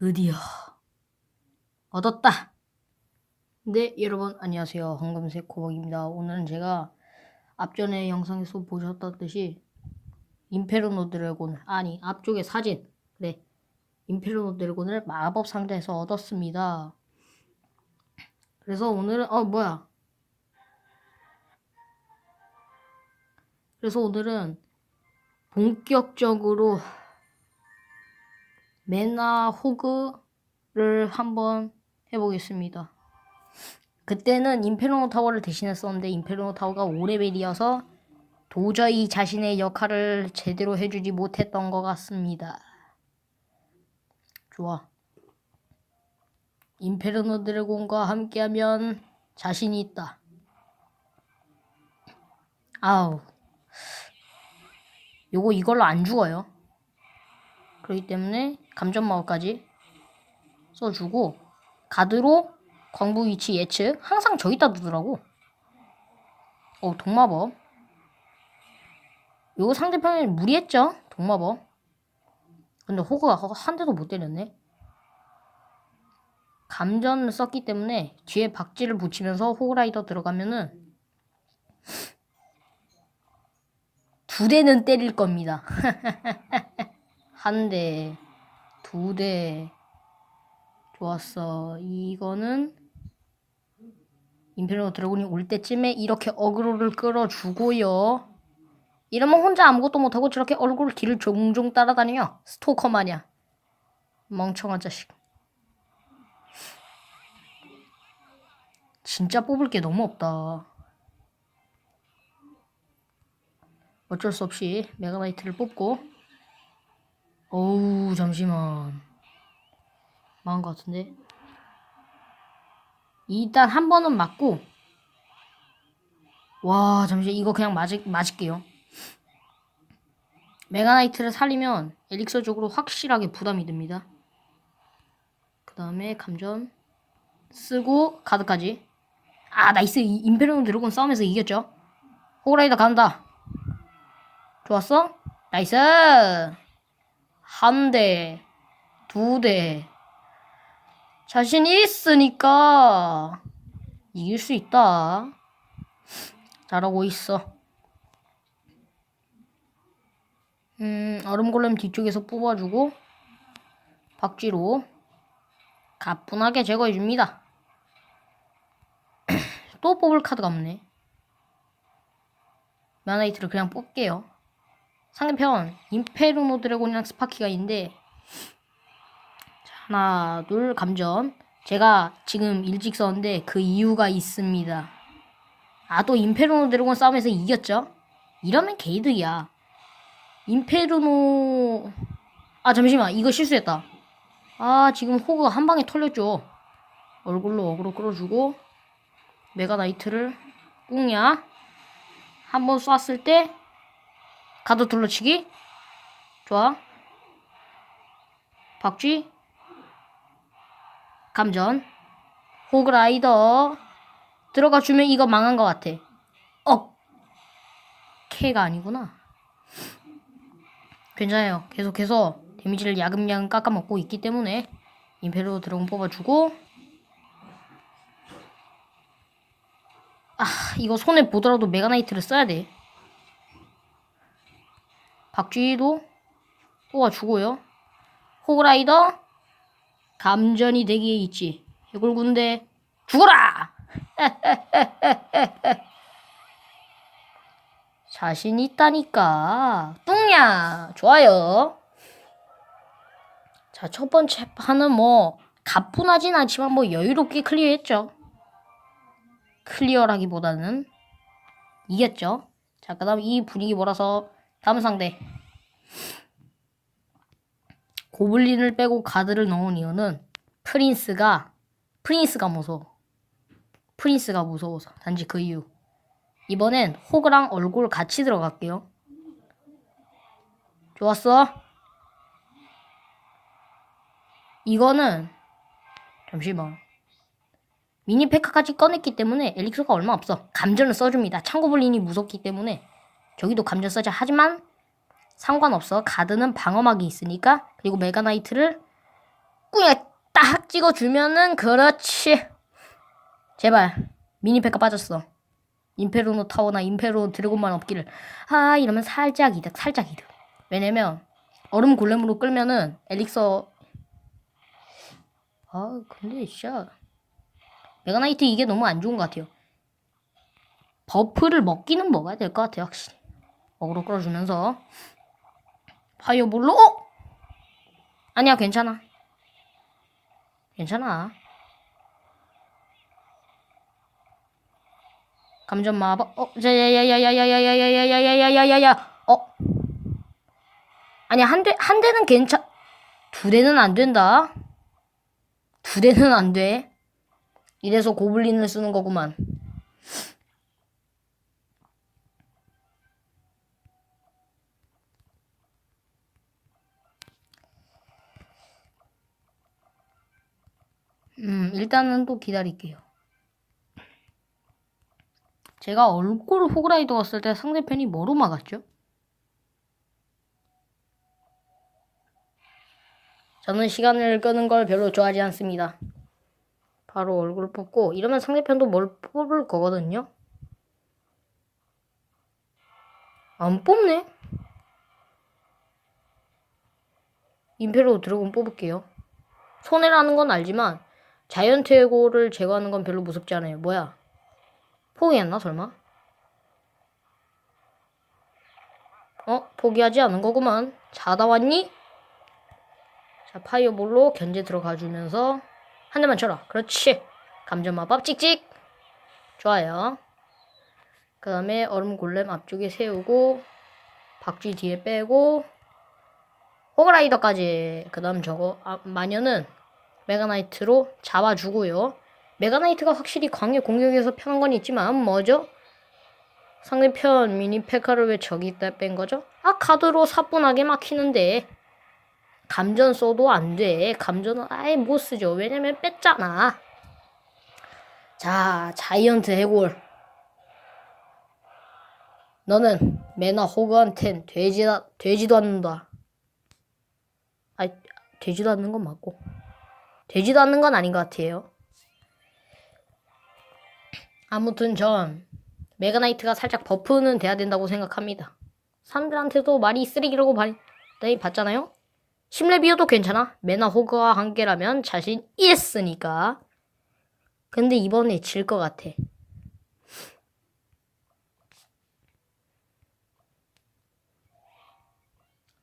드디어 얻었다. 네, 여러분 안녕하세요. 황금색 코박입니다. 오늘은 제가 앞전에 영상에서 보셨다듯이 임페르노 드래곤 아니 앞쪽에 사진 네 임페르노 드래곤을 마법 상자에서 얻었습니다. 그래서 오늘은 어 뭐야? 그래서 오늘은 본격적으로 메나 호그를 한번 해보겠습니다. 그때는 임페르노 타워를 대신했었는데 임페르노 타워가 5레벨이어서 도저히 자신의 역할을 제대로 해주지 못했던 것 같습니다. 좋아. 임페르노 드래곤과 함께하면 자신이 있다. 아우. 요거 이걸로 안 죽어요. 그렇기 때문에 감전마을까지 써주고 가드로 광부 위치 예측 항상 저기다 두더라고. 어 동마법. 요거 상대편이 무리했죠? 동마법. 근데 호그가 한 대도 못 때렸네. 감전을 썼기 때문에 뒤에 박쥐를 붙이면서 호그라이더 들어가면은 두 대는 때릴 겁니다 한 대, 두 대. 좋았어. 이거는 임페리얼 드래곤이 올 때쯤에 이렇게 어그로를 끌어주고요. 이러면 혼자 아무것도 못하고 저렇게 얼굴 뒤를 종종 따라다녀. 스토커 마냥. 멍청한 자식. 진짜 뽑을 게 너무 없다. 어쩔 수 없이 메가나이트를 뽑고 어우 잠시만. 망한 것 같은데? 일단 한 번은 맞고. 와 잠시 이거 그냥 맞을, 맞을게요. 메가나이트를 살리면 엘릭서적으로 확실하게 부담이 됩니다. 그 다음에 감전 쓰고 가드까지. 아 나이스. 임페리온 드래곤 싸움에서 이겼죠? 호그라이더 간다. 좋았어? 나이스 한 대, 두 대. 자신이 있으니까 이길 수 있다. 잘하고 있어. 음, 얼음골렘 뒤쪽에서 뽑아주고 박쥐로 가뿐하게 제거해줍니다. 또 뽑을 카드가 없네. 마나이트를 그냥 뽑게요. 상대편 임페르노 드래곤이랑 스파키가 있는데 하나 둘 감전 제가 지금 일찍 썼는데 그 이유가 있습니다. 아 또 임페르노 드래곤 싸움에서 이겼죠? 이러면 게이득이야. 임페르노 아 잠시만 이거 실수했다. 아 지금 호그가 한 방에 털렸죠? 얼굴로 어그로 끌어주고 메가나이트를 꿍야. 한번 쐈을 때 가드 둘러치기. 좋아. 박쥐. 감전. 호그라이더. 들어가 주면 이거 망한 것 같아. 어. K가 아니구나. 괜찮아요. 계속해서 데미지를 야금야금 깎아먹고 있기 때문에 임페로 드론 뽑아주고 아 이거 손에 보더라도 메가나이트를 써야 돼. 박쥐도 뽑아주고요. 호그라이더 감전이 대기에 있지. 해골군대 죽어라! 자신 있다니까. 뚱야! 좋아요. 자, 첫 번째 판은 뭐, 가뿐하진 않지만 뭐 여유롭게 클리어했죠. 클리어라기보다는 이겼죠. 자, 그 다음 이 분위기 몰아서 다음 상대. 고블린을 빼고 가드를 넣은 이유는 프린스가 프린스가 무서워. 프린스가 무서워서 단지 그 이유. 이번엔 호그랑 얼굴 같이 들어갈게요. 좋았어. 이거는 잠시만. 미니 페카까지 꺼냈기 때문에 엘릭서가 얼마 없어. 감전을 써줍니다. 창고블린이 무섭기 때문에 저기도 감전 써자 하지만 상관없어. 가드는 방어막이 있으니까 그리고 메가나이트를 꾸야 딱 찍어주면은 그렇지. 제발 미니 페카 빠졌어. 임페르노 타워나 임페르노 드래곤만 없기를. 아 이러면 살짝 이득 살짝 이득. 왜냐면 얼음 골렘으로 끌면은 엘릭서 아 근데 진짜 메가나이트 이게 너무 안 좋은 것 같아요. 버프를 먹기는 먹어야 될 것 같아요 확실히. 어그로 끌어주면서 파이어볼로 어? 아니야 괜찮아. 괜찮아. 감전 마법 어 자야야야야야야야야야야야야야야 어 아니야 한대 한 대는 괜찮 두 대는 안 된다 두 대는 안 돼 이래서 고블린을 쓰는 거구만 음 일단은 또 기다릴게요 제가 얼굴 호그라이더 갔을 때 상대편이 뭐로 막았죠? 저는 시간을 끄는 걸 별로 좋아하지 않습니다. 바로 얼굴 뽑고 이러면 상대편도 뭘 뽑을 거거든요. 안 뽑네. 임페로 드래곤 뽑을게요. 손해라는 건 알지만 자이언트 에고를 제거하는 건 별로 무섭지 않아요. 뭐야? 포기했나 설마? 어? 포기하지 않은 거구만. 자다 왔니? 자, 파이어볼로 견제 들어가 주면서 한 대만 쳐라. 그렇지. 감전마법 찍찍. 좋아요. 그 다음에 얼음 골렘 앞쪽에 세우고 박쥐 뒤에 빼고 호그라이더까지 그 다음 저거 아, 마녀는 메가나이트로 잡아주고요. 메가나이트가 확실히 광역 공격에서 편한 건 있지만 뭐죠? 상대편 미니 페카를 왜 저기다 뺀 거죠? 아 카드로 사뿐하게 막히는데 감전 써도 안 돼. 감전은 아예 못 쓰죠. 왜냐면 뺐잖아. 자, 자이언트 해골. 너는 매나 호그한텐 되지다, 되지도 않는다. 아, 되지도 않는 건 맞고. 되지도 않는 건 아닌 것 같아요. 아무튼 전 메가나이트가 살짝 버프는 돼야 된다고 생각합니다. 사람들한테도 말이 쓰레기라고 많이 봤잖아요? 심레비어도 괜찮아. 메나 호그와 함께라면 자신 있으니까. 근데 이번에 질 것 같아.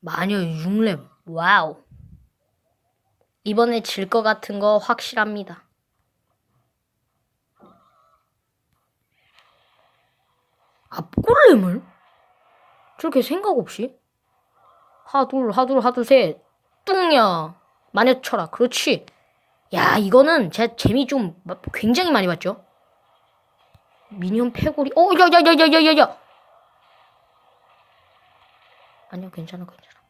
마녀 6렙. 와우. 이번에 질 것 같은 거 확실합니다. 앞골렘을? 저렇게 생각 없이? 하둘, 하둘, 하둘, 셋. 뚱냐. 마녀 쳐라. 그렇지. 야, 이거는 제 재미 좀 굉장히 많이 봤죠? 미니언 패고리. 어, 야, 야, 야, 야, 야, 야, 야. 아니요, 괜찮아, 괜찮아.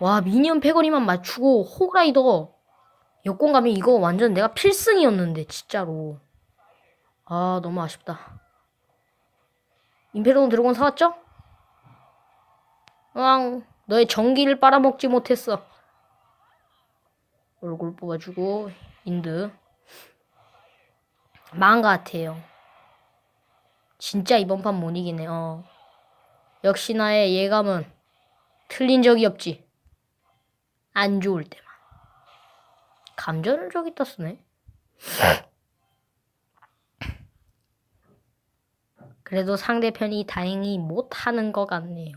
와, 미니언 패거리만 맞추고 호그라이더 여권 가면 이거 완전 내가 필승이었는데, 진짜로. 아, 너무 아쉽다. 임페리온 드래곤 사왔죠? 으앙, 너의 전기를 빨아먹지 못했어. 얼굴 뽑아주고, 인드. 망한 것 같아요. 진짜 이번 판 못 이기네, 어. 역시 나의 예감은 틀린 적이 없지. 안 좋을 때만. 감전을 저기다 쓰네. 그래도 상대편이 다행히 못하는 것 같네요.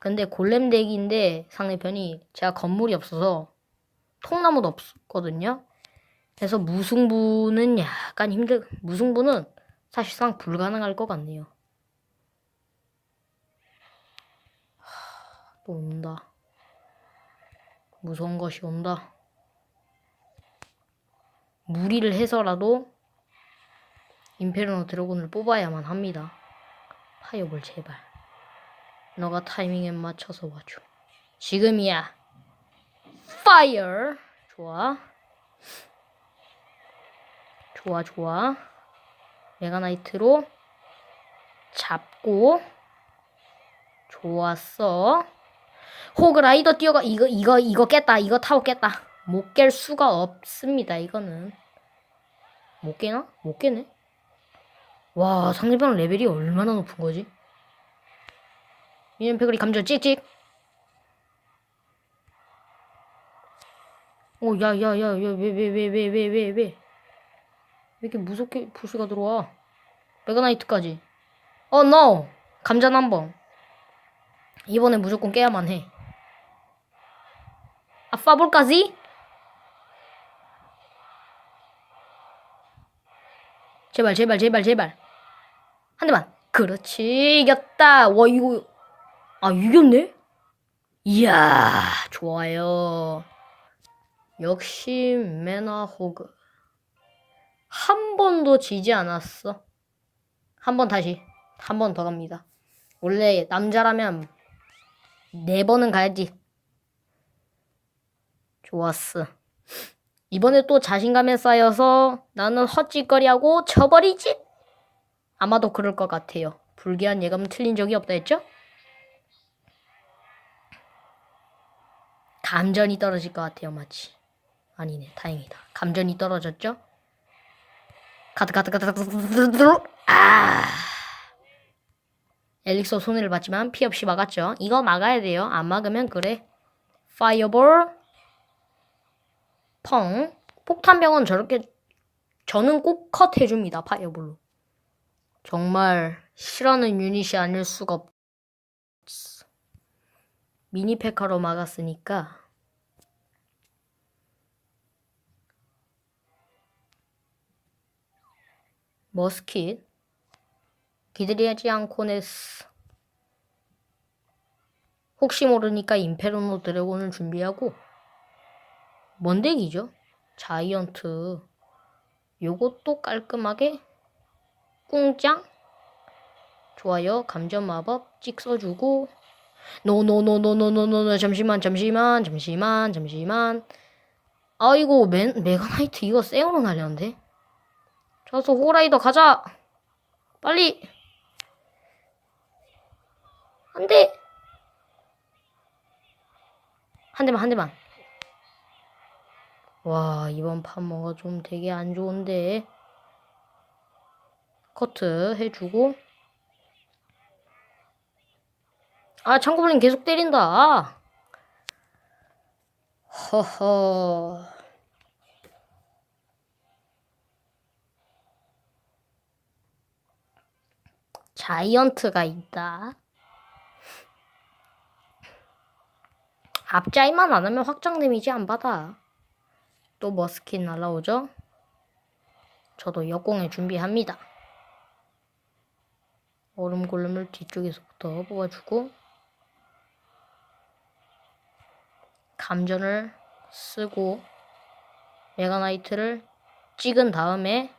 근데 골렘 덱인데 상대편이 제가 건물이 없어서 통나무도 없거든요. 그래서 무승부는 약간 힘들, 무승부는 사실상 불가능할 것 같네요. 하, 또 온다. 무서운 것이 온다. 무리를 해서라도 임페르노 드래곤을 뽑아야만 합니다. 파이어볼 제발. 너가 타이밍에 맞춰서 와줘. 지금이야. 파이어. 좋아. 좋아, 좋아. 메가나이트로 잡고. 좋았어. 호그라이더 뛰어가 이거 이거 이거 깼다 이거 타고 깼다. 못 깰 수가 없습니다 이거는. 못 깨나? 못 깨네? 와 상대방 레벨이 얼마나 높은 거지? 미니언 패거리 감전 찍찍. 오 야 야 야 야 왜 왜 왜 왜 왜 왜왜왜 이렇게 무섭게 부시가 들어와? 메가나이트까지. 어 oh, no. 감자 한번. 이번에 무조건 깨야만 해 아, 파볼까지? 제발, 제발, 제발, 제발. 한 대만. 그렇지, 이겼다. 와, 이거. 아, 이겼네? 이야, 좋아요. 역시 매너호그. 한 번도 지지 않았어. 한 번 다시. 한 번 더 갑니다. 원래 남자라면 네 번은 가야지. 좋았어. 이번에 또 자신감에 쌓여서 나는 헛짓거리하고 쳐버리지? 아마도 그럴 것 같아요. 불길한 예감은 틀린 적이 없다 했죠? 감전이 떨어질 것 같아요, 마치. 아니네, 다행이다. 감전이 떨어졌죠? 가드, 가드, 가드, 가드, 가드, 가드, 아. 엘릭서 손해를 봤지만 피 없이 막았죠. 이거 막아야 돼요. 안 막으면 그래. 파이어볼. 펑. 폭탄병은 저렇게 저는 꼭 컷 해줍니다. 파이어볼로. 정말 싫어하는 유닛이 아닐 수가 없. 미니 페카로 막았으니까 머스킷 기다리지 않고네스 혹시 모르니까 임페르노 드래곤을 준비하고. 뭔데기죠? 자이언트. 요것도 깔끔하게 꿍짱. 좋아요. 감전 마법 찍 써주고. 노노노노노노노 잠시만 잠시만 잠시만 잠시만. 아이고 메, 메가나이트 이거 쌩으로 날렸는데. 좋았어 호라이더 가자! 빨리 안 돼 한 대만 한 대만. 와 이번 판 뭔가 좀 되게 안 좋은데. 커트 해주고. 아 창고블린 계속 때린다. 허허. 자이언트가 있다 앞자이만 안 하면 확장 데미지 안 받아 또 머스킨 날라오죠? 저도 역공에 준비합니다. 얼음 골렘을 뒤쪽에서부터 뽑아주고 감전을 쓰고 메가나이트를 찍은 다음에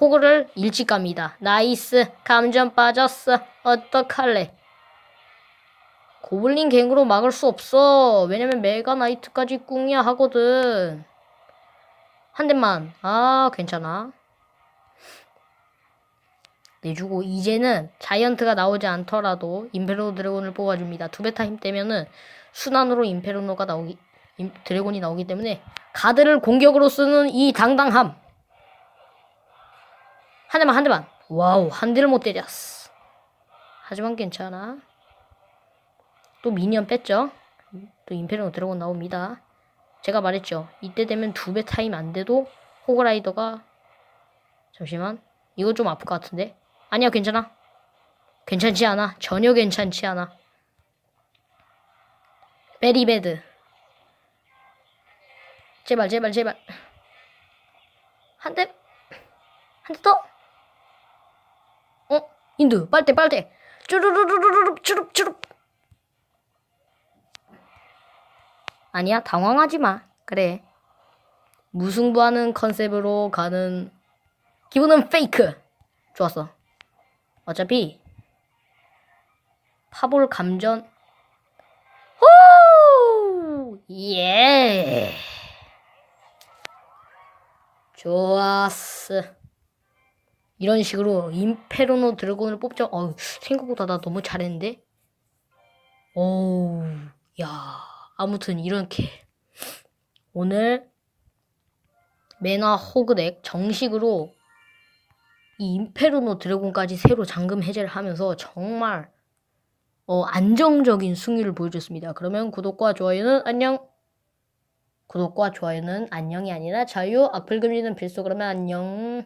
호그를 일찍 갑니다. 나이스 감전 빠졌어. 어떡할래? 고블린 갱으로 막을 수 없어. 왜냐면 메가 나이트까지 꿍이야 하거든. 한 대만. 아, 괜찮아. 내주고 이제는 자이언트가 나오지 않더라도 임페르노 드래곤을 뽑아줍니다. 두 베타 힘 떼면은 순환으로 임페르노가 나오기 임, 드래곤이 나오기 때문에 가드를 공격으로 쓰는 이 당당함. 한 대만 한 대만. 와우 한 대를 못 때렸어. 하지만 괜찮아. 또 미니언 뺐죠. 또 임페르노 드래곤 나옵니다. 제가 말했죠. 이때 되면 두 배 타임 안 돼도 호그라이더가 잠시만 이거 좀 아플 것 같은데? 아니야 괜찮아. 괜찮지 않아. 전혀 괜찮지 않아. 베리베드. 제발 제발 제발. 한 대 한 대 더? 어? 인두 빨대 빨대. 쭈루루루루루 쭈룩 쭈룩 아니야, 당황하지 마. 그래. 무승부하는 컨셉으로 가는 기분은 페이크. 좋았어. 어차피 파볼 감전. 호! 예. 좋았어. 이런 식으로 임페르노 드래곤을 뽑죠. 어, 생각보다 나 너무 잘했는데. 오. 야, 아무튼 이렇게 오늘 메나 호그덱 정식으로 이 임페르노 드래곤까지 새로 잠금 해제를 하면서 정말 어, 안정적인 승률을 보여줬습니다. 그러면 구독과 좋아요는 안녕. 구독과 좋아요는 안녕이 아니라 자유. 악플 금지는 필수. 그러면 안녕.